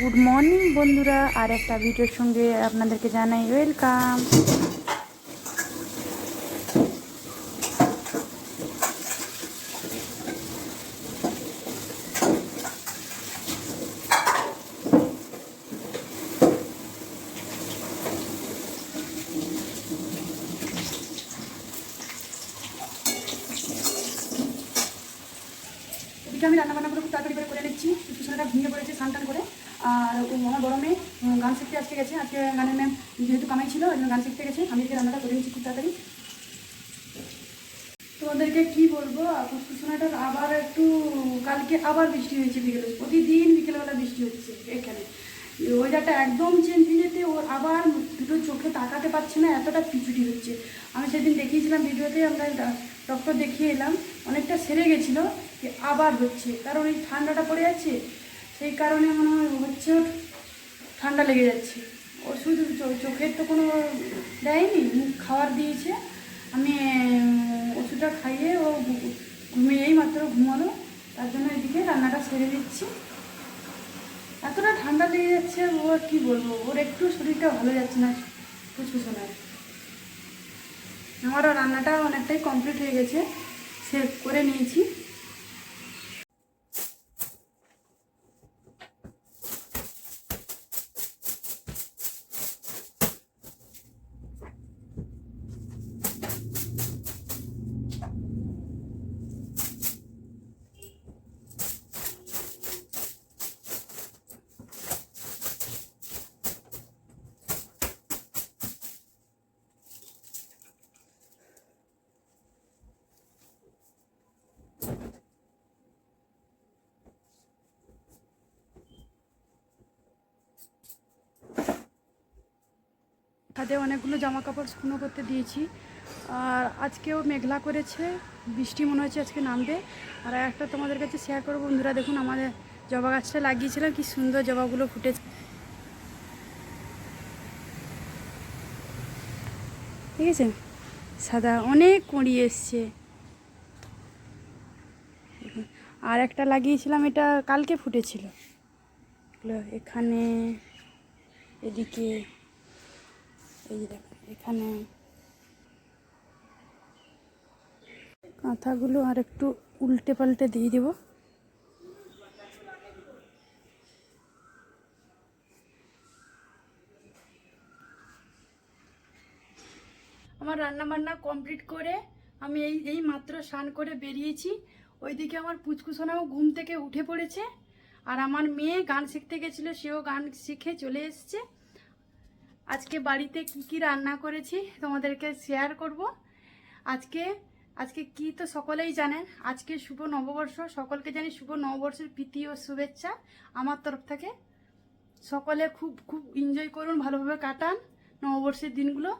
Good morning বন্ধুরা। আর একটা ভিডিওর সঙ্গে আপনাদেরকে জানাই ওয়েলকাম আমি রান্না বান্না করে খুব তাড়াতাড়ি করে করে নিচ্ছি। পিছনেটা ভেঙে পড়েছে, স্নান করে। আর আমার বড় মেয়ে গান শিখতে আজকে গেছে। আজকে গানের ম্যাম যেহেতু কামাই ছিল, ওই গান শিখতে গেছে। আমি রান্নাটা করে নিচ্ছি খুব তাড়াতাড়ি। তোমাদেরকে কি বলব? কুসকুসোনাটার আবার একটু, কালকে আবার বৃষ্টি হয়েছে বিকেলে। প্রতিদিন বিকেলবেলা বৃষ্টি হচ্ছে এখানে। ওয়েদারটা একদম চেঞ্জ হয়ে যেতে, ওর আবার দুটো চোখে তাকাতে পারছে না, এতটা পিছুটি হচ্ছে। আমি সেদিন দেখিয়েছিলাম ভিডিওতে, আমরা ডক্টর দেখিয়ে এলাম। অনেকটা সেরে গেছিল যে আবার হচ্ছে। কারণ এই ঠান্ডাটা পড়ে যাচ্ছে সেই কারণে মনে হয় হচ্ছে ঠান্ডা লেগে যাচ্ছে। ওষুধ চোখের তো কোনো দেয়নি, মুখ খাবার দিয়েছে। আমি ওষুধটা খাইয়ে ও ঘুমিয়েই মাত্র ঘুমালো। তার জন্য এদিকে রান্নাটা সেরে দিচ্ছি এতটা ঠান্ডা লেগে যাচ্ছে, ও কি বলব? ওর একটু শরীরটা ভালো যাচ্ছে না, কিছু ফুসফুসোনায় আমারও রান্নাটা অনেকটাই কমপ্লিট হয়ে গেছে। সে করে নিয়েছি। ছাদে অনেকগুলো জামা কাপড় শুকনো করতে দিয়েছি। আর আজকেও মেঘলা করেছে, বৃষ্টি মনে হচ্ছে আজকে নামবে। আর একটা তোমাদের কাছে শেয়ার করব, বন্ধুরা দেখুন আমাদের জবা গাছটা লাগিয়েছিলাম, কি সুন্দর জবাগুলো ফুটেছে। ঠিক আছে? সাদা, অনেক কুঁড়ি এসছে। আর একটা লাগিয়েছিলাম, এটা কালকে ফুটেছিল। এখানে, এদিকে। এই যে এখানে কাঁথাগুলো আর একটু উল্টে পাল্টে দিয়ে দেবো। আমার রান্না বান্না কমপ্লিট করে আমি এই এই মাত্র স্নান করে বেরিয়েছি। ওইদিকে আমার পুচকুসোনাও ঘুম থেকে উঠে পড়েছে। আর আমার মেয়ে গান শিখতে গেছিল, সেও গান শিখে চলে এসছে। আজকে বাড়িতে কি কি রান্না করেছি তোমাদেরকে শেয়ার করব। আজকে আজকে কি তো সকলেই জানেন, আজকে শুভ নববর্ষ, সকলকে জানি শুভ নববর্ষের প্রীতি ও শুভেচ্ছা আমার তরফ থেকে। সকলে খুব খুব এনজয় করুন, ভালোভাবে কাটান নববর্ষের দিনগুলো।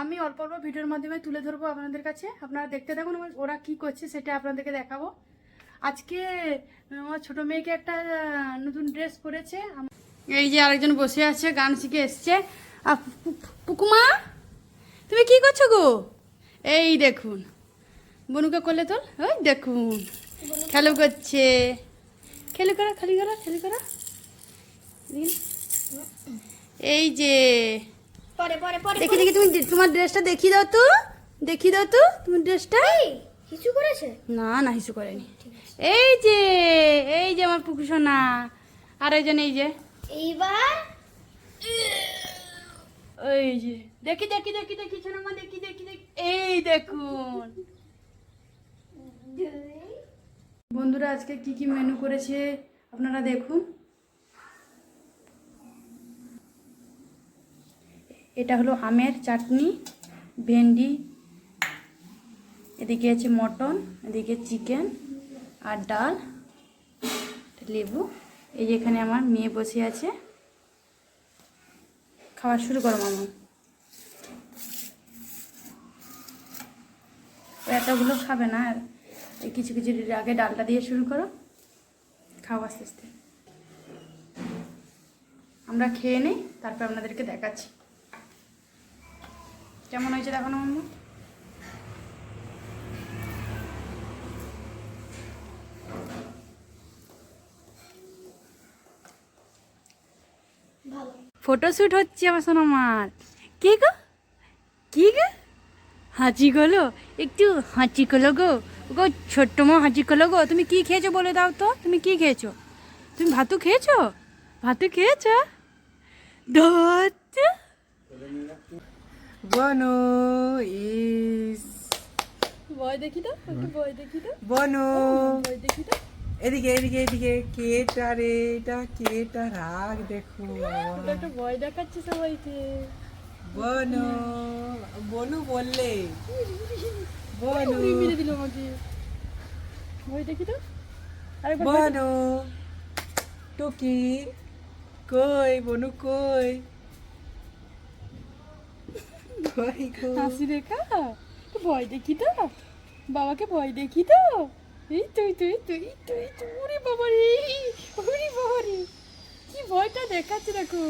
আমি অল্প অল্প ভিডিওর মাধ্যমে তুলে ধরবো আপনাদের কাছে। আপনারা দেখতে থাকুন ওরা কি করছে সেটা আপনাদেরকে দেখাবো। আজকে, আমার ছোটো মেয়েকে একটা নতুন ড্রেস পরেছে। এই যে আরেকজন বসে আছে গান শিখে এসছে। আর পুকুমা তুমি কি করছ গো? এই দেখুন বনুকে করলে তোল ওই দেখুন খেলো করছে। খেলে করা খালি করা খেলি করা। এই যে দেখি দেখি তুমি তোমার ড্রেসটা দেখিয়ে দাও তো দেখিয়ে দাও তো তুমি ড্রেসটা। কিছু করেছে? না না হিসু করেনি। এই যে এই যে আমার পুকু সোনা আর একজন এই যে। এইবার ওই যে, দেখি দেখি দেখি দেখি সোনামা দেখি দেখি দেখি। এই দেখুন। বন্ধুরা, আজকে কি কি মেনু করেছে আপনারা দেখুন। এটা হলো আমের চাটনি, ভেন্ডি, এদিকে আছে মটন, এদিকে চিকেন আর ডাল, লেবু। এই যে এখানে আমার মেয়ে বসে আছে। খাওয়া শুরু করো, মামা। এতগুলো খাবে না, আর কিছু কিছু আগে ডালটা দিয়ে শুরু করো। খাওয়া আস্তে আস্তে। আমরা খেয়ে নিই, তারপর আপনাদেরকে দেখাচ্ছি। কেমন হয়েছে দেখো না মাম্মা ভালো ফটোশ্যুট হচ্ছে আমার সোনামার। কে গো? কি গো? হাঁচি গলো? একটু হাঁচি কলো গো। গো ছোট্ট মা হাঁচি কলো গো। তুমি কি খেয়েছো বলে দাও তো? তুমি কি খেয়েছো? তুমি ভাতু খেয়েছো? ভাতু খেয়েছো? বনু ইস। ভয় দেখি তো? একটু ভয় দেখি তো? বনু। ভয় দেখি তো? এদিকে এদিকে এদিকে কেটা রে এটা কেটা রাগ দেখো। একটু ভয় দেখাচ্ছে সবাইকে। বনু বনু বললে। বনু। মেরে দিল আমাকে। ভয় দেখি তো। দেখি। বনু টুকি কই বনু কই? কই হাসি একটু ভয় দেখি তো। বাবাকে ভয় দেখি তো। এই তুই তুই তুই তুই তুই ওরে বাবা রে ওরে বাবা রে কি ভয়টা দেখাচ্ছে দেখো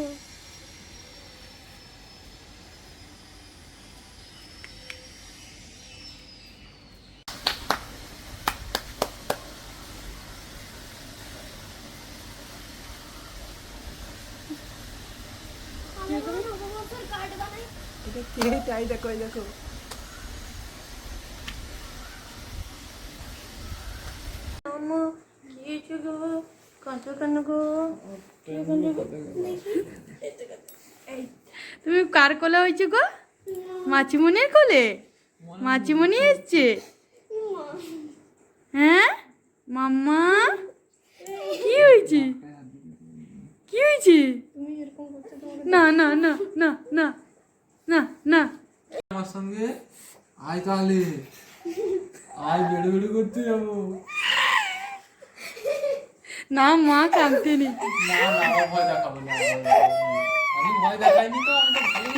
আমার কোনো নববর্ষের কার্ড বানাই এটা কেটা এই দেখো এই দেখো তুমি কার কোলে হয়েছে গো? মাছিমণির কোলে? মাছিমণি এসছে? হ্যাঁ? মাম্মা? কি হয়েছে? কি হয়েছে? না না না না না না না। আমার সঙ্গে আয় তাহলে। আয় বেড়ে বেড়ে করতে যাব। না মা কাঁদতে নেই।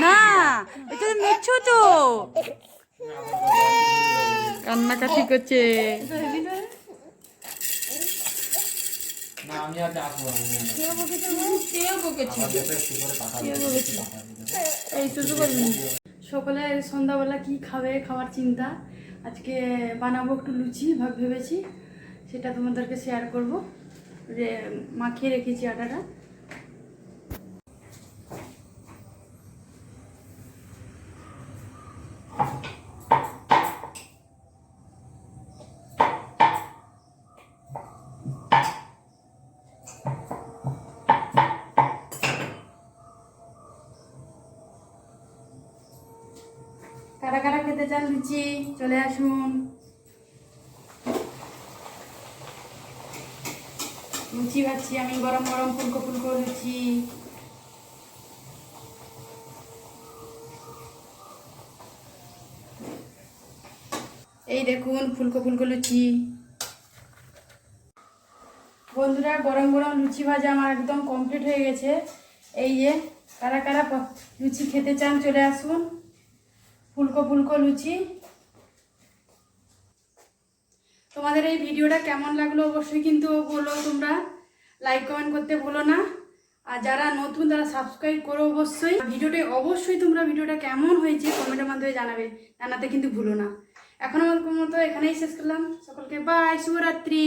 না এটা তো মিঠু তো। কান্নাকাটি করছে। সকালে সন্ধ্যাবেলা কি খাবে খাওয়ার চিন্তা। আজকে বানাবো একটু লুচি ভাব ভেবেছি। সেটা তোমাদেরকে শেয়ার করব। মাখিয়ে রেখেছি আটাটা। কারা কারা খেতে চান লুচি? চলে আসুন। লুচি খাচ্ছি আমি গরম গরম ফুলকো ফুলকো লুচি এই দেখুন, ফুলকো ফুলকো লুচি। বন্ধুরা, গরম গরম লুচি ভাজা আমার একদম কমপ্লিট হয়ে গেছে। এই যে, কারা কারা লুচি খেতে চান চলে আসুন। ফুলকো ফুলকো লুচি। তোমাদের এই ভিডিওটা কেমন লাগল অবশ্যই কিন্তু বলো তোমরা। লাইক কমেন্ট করতে ভুলো না। আর যারা নতুন, তারা সাবস্ক্রাইব করো অবশ্যই। ভিডিওটা অবশ্যই তোমরা ভিডিওটা কেমন হয়েছে কমেন্টের মাধ্যমে জানাবে। জানাতে কিন্তু ভুলো না। এখন আমার মতো এখানেই শেষ করলাম। সকলকে বাই শুভরাত্রি।